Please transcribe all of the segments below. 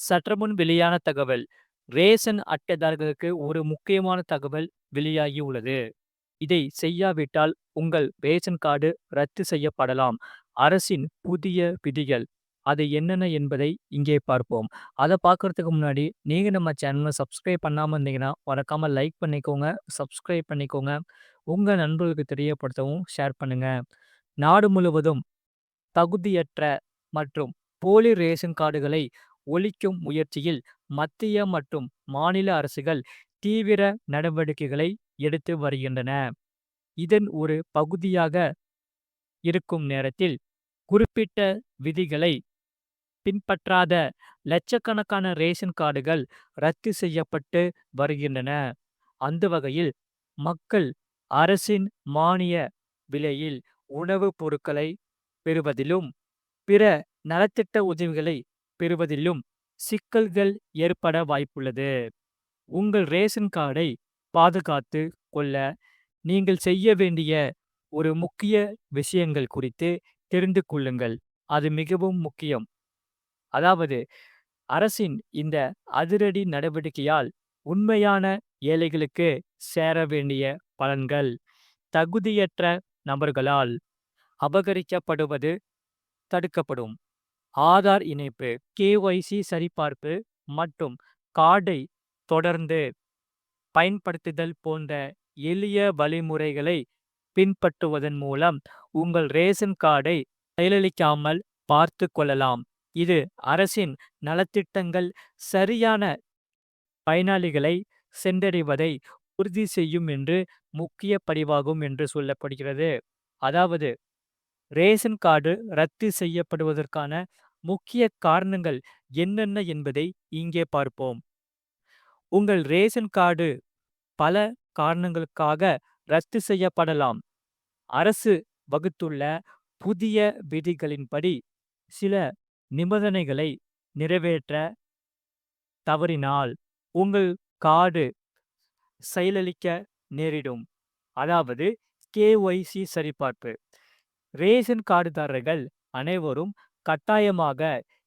சற்றுமுன் வெளியான தகவல். ரேஷன் அட்டைதாரர்களுக்கு ஒரு முக்கியமான தகவல் வெளியாகி உள்ளது. இதை செய்யாவிட்டால் உங்கள் ரேஷன் கார்டு ரத்து செய்யப்படலாம். அரசின் புதிய விதிகள். அது என்னென்ன என்பதை இங்கே பார்ப்போம். அதை பார்க்கறதுக்கு முன்னாடி நீங்கள் நம்ம சேனலை சப்ஸ்கிரைப் பண்ணாமல் இருந்தீங்கன்னா மறக்காமல் லைக் பண்ணிக்கோங்க சப்ஸ்கிரைப் பண்ணிக்கோங்க. உங்கள் நண்பர்களுக்கு தெரியப்படுத்தவும் ஷேர் பண்ணுங்கள் நாடு முழுவதும் தகுதியற்ற மற்றும் போலி ரேஷன் கார்டுகளை ஒழிக்கும் முயற்சியில் மத்திய மற்றும் மாநில அரசுகள் தீவிர நடவடிக்கைகளை எடுத்து வருகின்றன. இதன் ஒரு பகுதியாக இருக்கும் நேரத்தில் குறிப்பிட்ட விதிகளை பின்பற்றாத லட்சக்கணக்கான ரேஷன் கார்டுகள் ரத்து செய்யப்பட்டு வருகின்றன. அந்த வகையில் மக்கள் அரசின் மானிய விலையில் உணவுப் பொருட்களை பெறுவதிலும் பிற நலத்திட்ட உதவிகளை பெறுவதிலும் சிக்கல்கள் ஏற்பட வாய்ப்புள்ளது. உங்கள் ரேஷன் கார்டை பாதுகாத்து கொள்ள நீங்கள் செய்ய வேண்டிய ஒரு முக்கிய விஷயங்கள் குறித்து தெரிந்து கொள்ளுங்கள். அது மிகவும் முக்கியம். அதாவது அரசின் இந்த அதிரடி நடவடிக்கையால் உண்மையான ஏழைகளுக்கு சேர வேண்டிய பலன்கள் தகுதியற்ற நபர்களால் அபகரிக்கப்படுவது தடுக்கப்படும். ஆதார் இணைப்பு கேஒய்சி சரிபார்ப்பு மற்றும் கார்டை தொடர்ந்து பயன்படுத்துதல் போன்ற எளிய வழிமுறைகளை பின்பற்றுவதன் மூலம் உங்கள் ரேஷன் கார்டை செயலளிக்காமல் பார்த்து கொள்ளலாம். இது அரசின் நலத்திட்டங்கள் சரியான பயனாளிகளை சென்றடைவதை உறுதி செய்யும் என்று முக்கிய பதிவாகும் என்று சொல்லப்படுகிறது. அதாவது ரேஷன் கார்டு ரத்து செய்யப்படுவதற்கான முக்கிய காரணங்கள் என்னென்ன என்பதை இங்கே பார்ப்போம். உங்கள் ரேஷன் கார்டு பல காரணங்களுக்காக ரத்து செய்யப்படலாம். அரசு வகுத்துள்ள புதிய விதிகளின்படி சில நிபந்தனைகளை நிறைவேற்ற தவறினால் உங்கள் கார்டு செயலளிக்க நேரிடும். அதாவது கேஒய்சி சரிபார்ப்பு. ரேஷன் கார்டுதாரர்கள் அனைவரும் கட்டாயமாக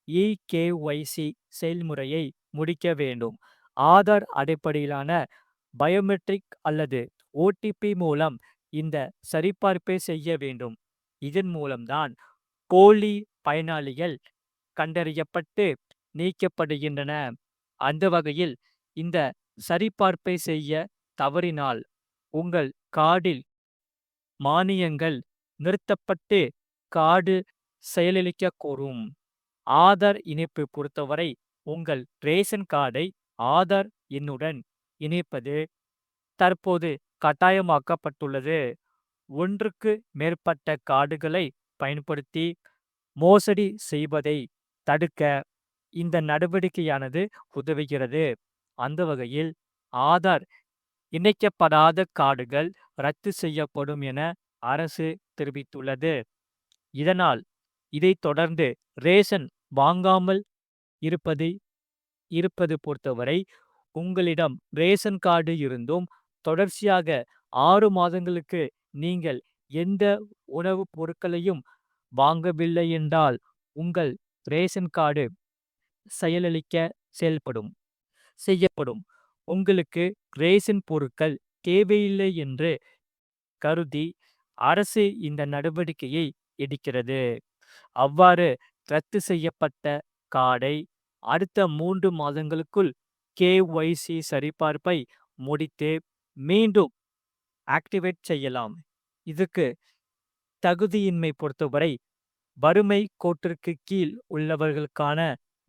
இகேஒய்சி செயல்முறையை முடிக்க வேண்டும். ஆதார் அடிப்படையிலான பயோமெட்ரிக் அல்லது ஓடிபி மூலம் இந்த சரிபார்ப்பை செய்ய வேண்டும். இதன் மூலம்தான் போலி பயனாளிகள் கண்டறியப்பட்டு நீக்கப்படுகின்றன. அந்த வகையில் இந்த சரிபார்ப்பை செய்ய தவறினால் உங்கள் கார்டில் மானியங்கள் நிறுத்தப்பட்டு கார்டு செயலிழக்க கூறும். ஆதார் இணைப்பு பொறுத்தவரை உங்கள் ரேஷன் கார்டை ஆதார் எண்ணுடன் இணைப்பது தற்போது கட்டாயமாக்கப்பட்டுள்ளது. ஒன்றுக்கு மேற்பட்ட கார்டுகளை பயன்படுத்தி மோசடி செய்வதை தடுக்க இந்த நடவடிக்கையானது உதவுகிறது. அந்த வகையில் ஆதார் இணைக்கப்படாத கார்டுகள் ரத்து செய்யப்படும் என அரசு தெரிவித்துள்ளது. இதனால் இதைத் தொடர்ந்து ரேஷன் வாங்காமல் இருப்பதை இருப்பது பொறுத்தவரை உங்களிடம் ரேஷன் கார்டு இருந்தும் தொடர்ச்சியாக ஆறு மாதங்களுக்கு நீங்கள் எந்த உணவுப் பொருட்களையும் வாங்கவில்லை என்றால் உங்கள் ரேஷன் கார்டு செயலளிக்க செயல்படும் செய்யப்படும். உங்களுக்கு ரேஷன் பொருட்கள் தேவையில்லை என்று கருதி அரசு இந்த நடவடிக்கையை எடுக்கிறது. அவ்வாறு ரத்து செய்யப்பட்ட கார்டை அடுத்த மூன்று மாதங்களுக்குள் கேஒய்சி சரிபார்ப்பை முடித்து மீண்டும் ஆக்டிவேட் செய்யலாம். இதுக்கு தகுதியின்மை பொறுத்தவரை வறுமை கோட்டிற்கு கீழ் உள்ளவர்களுக்கான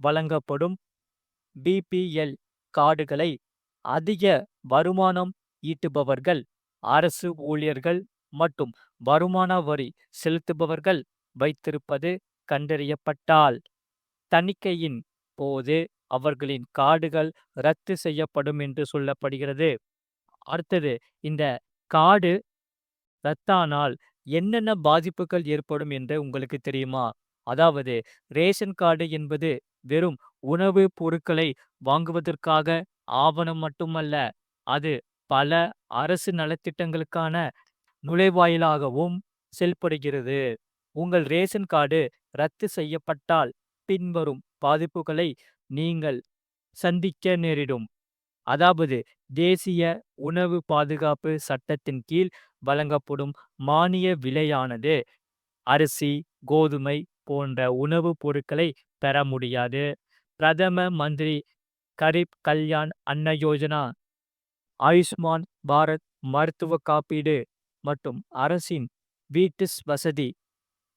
வழங்கப்படும் பிபிஎல் கார்டுகளை அதிக வருமானம் ஈட்டுபவர்கள் அரசு ஊழியர்கள் மற்றும் வருமான வரி செலுத்துபவர்கள் வைத்திருப்பது கண்டறியப்பட்டால் தணிக்கையின் போது அவர்களின் கார்டுகள் ரத்து செய்யப்படும் என்று சொல்லப்படுகிறது. அடுத்தது இந்த கார்டு ரத்தானால் என்னென்ன பாதிப்புகள் ஏற்படும் என்று உங்களுக்கு தெரியுமா? அதாவது ரேஷன் கார்டு என்பது வெறும் உணவு பொருட்களை வாங்குவதற்காக ஆவணம் மட்டுமல்ல அது பல அரசு நலத்திட்டங்களுக்கான நுழைவாயிலாகவும் செயல்படுகிறது உங்கள் ரேஷன் கார்டு ரத்து செய்யப்பட்டால் பின்வரும் பாதிப்புகளை நீங்கள் சந்திக்க நேரிடும். அதாவது தேசிய உணவு பாதுகாப்பு சட்டத்தின் கீழ் வழங்கப்படும் மானிய விலையானது அரிசி, கோதுமை போன்ற உணவுப் பொருட்களை பெற முடியாது. பிரதம மந்திரி கரீப் கல்யாண் அன்ன யோஜனா, ஆயுஷ்மான் பாரத் மருத்துவ காப்பீடு மற்றும் அரசின் வீட்டு வசதி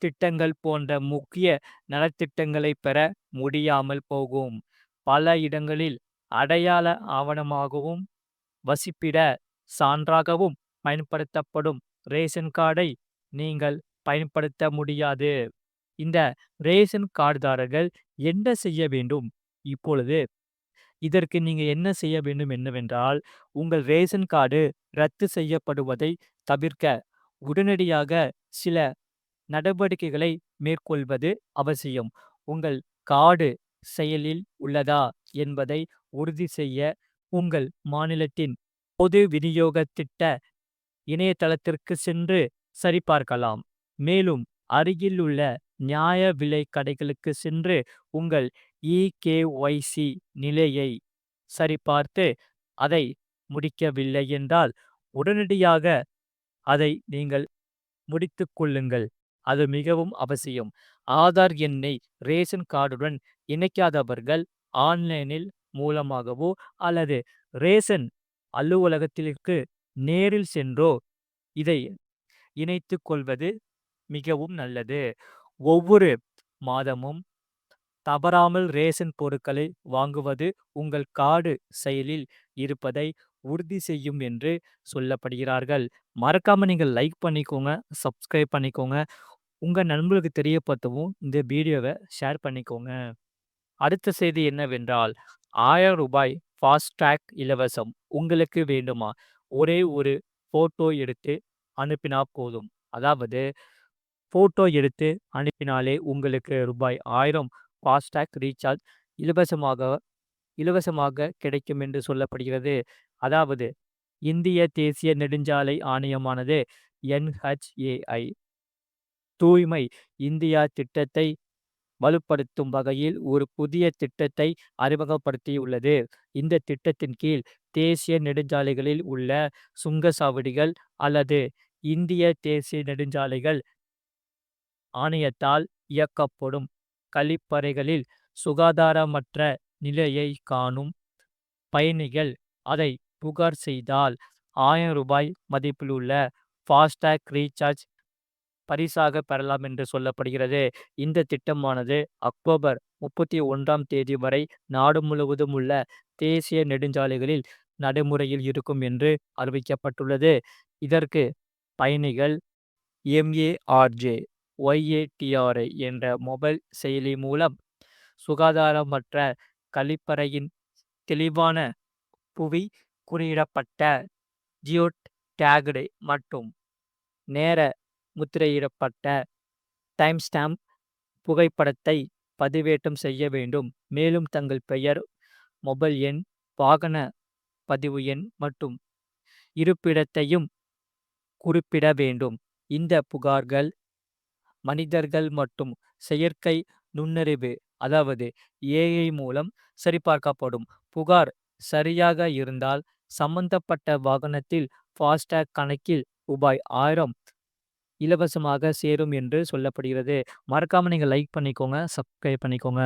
திட்டங்கள் போன்ற முக்கிய நலத்திட்டங்களை பெற முடியாமல் போகும். பல இடங்களில் அடையாள ஆவணமாகவும், வசிப்பிட சான்றாகவும் பயன்படுத்தப்படும் ரேஷன் கார்டை நீங்கள் பயன்படுத்த முடியாது. இந்த ரேஷன் கார்டுதாரர்கள் என்ன செய்ய வேண்டும்? இப்பொழுது இதற்கு நீங்க என்ன செய்ய வேண்டும் என்னவென்றால், உங்கள் ரேஷன் கார்டு ரத்து செய்யப்படுவதை தவிர்க்க உடனடியாக சில நடவடிக்கைகளை மேற்கொள்வது அவசியம். உங்கள் கார்டு செயலில் உள்ளதா என்பதை உறுதி செய்ய உங்கள் மாநிலத்தின் பொது விநியோக திட்ட இணையதளத்திற்கு சென்று சரிபார்க்கலாம். மேலும் அருகிலுள்ள நியாய விலைக் கடைகளுக்கு சென்று உங்கள் இ.கே.ஒய்.சி நிலையை சரிபார்த்து அதை முடிக்கவில்லை என்றால் உடனடியாக அதை நீங்கள் முடித்து கொள்ளுங்கள். அது மிகவும் அவசியம். ஆதார் எண்ணை ரேஷன் கார்டுடன் இணைக்காதவர்கள் ஆன்லைனில் மூலமாகவோ அல்லது ரேஷன் அலுவலகத்திற்கு நேரில் சென்றோ இதை இணைத்து கொள்வது மிகவும் நல்லது. ஒவ்வொரு மாதமும் தவறாமல் ரேஷன் பொருட்களை வாங்குவது உங்கள் கார்டு செயலில் இருப்பதை உறுதி செய்யும் என்று சொல்லப்படுகிறார்கள். மறக்காமல் நீங்கள் லைக் பண்ணிக்கோங்க, சப்ஸ்கிரைப் பண்ணிக்கோங்க. உங்கள் நண்பர்களுக்கு தெரியப்படுத்தவும் இந்த வீடியோவை ஷேர் பண்ணிக்கோங்க. அடுத்த செய்தி என்னவென்றால், ஆயிரம் ரூபாய் ஃபாஸ்ட்ராக் இலவசம். உங்களுக்கு வேண்டுமா? ஒரே ஒரு ஃபோட்டோ எடுத்து அனுப்பினா போதும். அதாவது ஃபோட்டோ எடுத்து அனுப்பினாலே உங்களுக்கு ரூபாய் ஆயிரம் ஃபாஸ்டாக் ரீசார்ஜ் இலவசமாக இலவசமாக கிடைக்கும் என்று சொல்லப்படுகிறது. அதாவது இந்திய தேசிய நெடுஞ்சாலை ஆணையமானது என்.ஹெச்.ஏ.ஐ. தூய்மை இந்தியா திட்டத்தை வலுப்படுத்தும் வகையில் ஒரு புதிய திட்டத்தை அறிமுகப்படுத்தியுள்ளது. இந்த திட்டத்தின் கீழ் தேசிய நெடுஞ்சாலைகளில் உள்ள சுங்கச்சாவடிகள் அல்லது இந்திய தேசிய நெடுஞ்சாலைகள் ஆணையத்தால் இயக்கப்படும் கழிப்பறைகளில் சுகாதாரமற்ற நிலையை காணும் பயணிகள் அதை புகார் செய்தால் ஆயிரம் ரூபாய் மதிப்பிலுள்ள ஃபாஸ்டாக் ரீசார்ஜ் பரிசாக பெறலாம் என்று சொல்லப்படுகிறது. இந்த திட்டமானது அக்டோபர் முப்பத்தி ஒன்றாம் தேதி வரை நாடு முழுவதும் உள்ள தேசிய நெடுஞ்சாலைகளில் நடைமுறையில் இருக்கும் என்று அறிவிக்கப்பட்டுள்ளது. இதற்கு பயணிகள் எம்.ஏ.ஆர்.ஜே, ஒய்.ஏ.டி.ஆர்.ஐ என்ற மொபைல் செயலி மூலம் சுகாதாரமற்ற கழிப்பறையின் தெளிவான புவி குறியிடப்பட்ட, ஜியோ டேக்டு மற்றும் நேர முத்திரையிடப்பட்ட டைம்ஸ்டாம்ப் புகைப்படத்தை பதிவேற்றம் செய்ய வேண்டும். மேலும் தங்கள் பெயர், மொபைல் எண், வாகன பதிவு எண் மற்றும் இருப்பிடத்தையும் குறிப்பிட வேண்டும். இந்த புகார்கள் மனிதர்கள் மற்றும் செயற்கை நுண்ணறிவு அதாவது ஏ.ஐ. மூலம் சரிபார்க்கப்படும். புகார் சரியாக இருந்தால் சம்பந்தப்பட்ட வாகனத்தில் ஃபாஸ்டேக் கணக்கில் ரூபாய் 1000 இலவசமாக சேரும் என்று சொல்லப்படுகிறது. மறக்காம நீங்க லைக் பண்ணிக்கோங்க, சப்ஸ்கிரைப் பண்ணிக்கோங்க.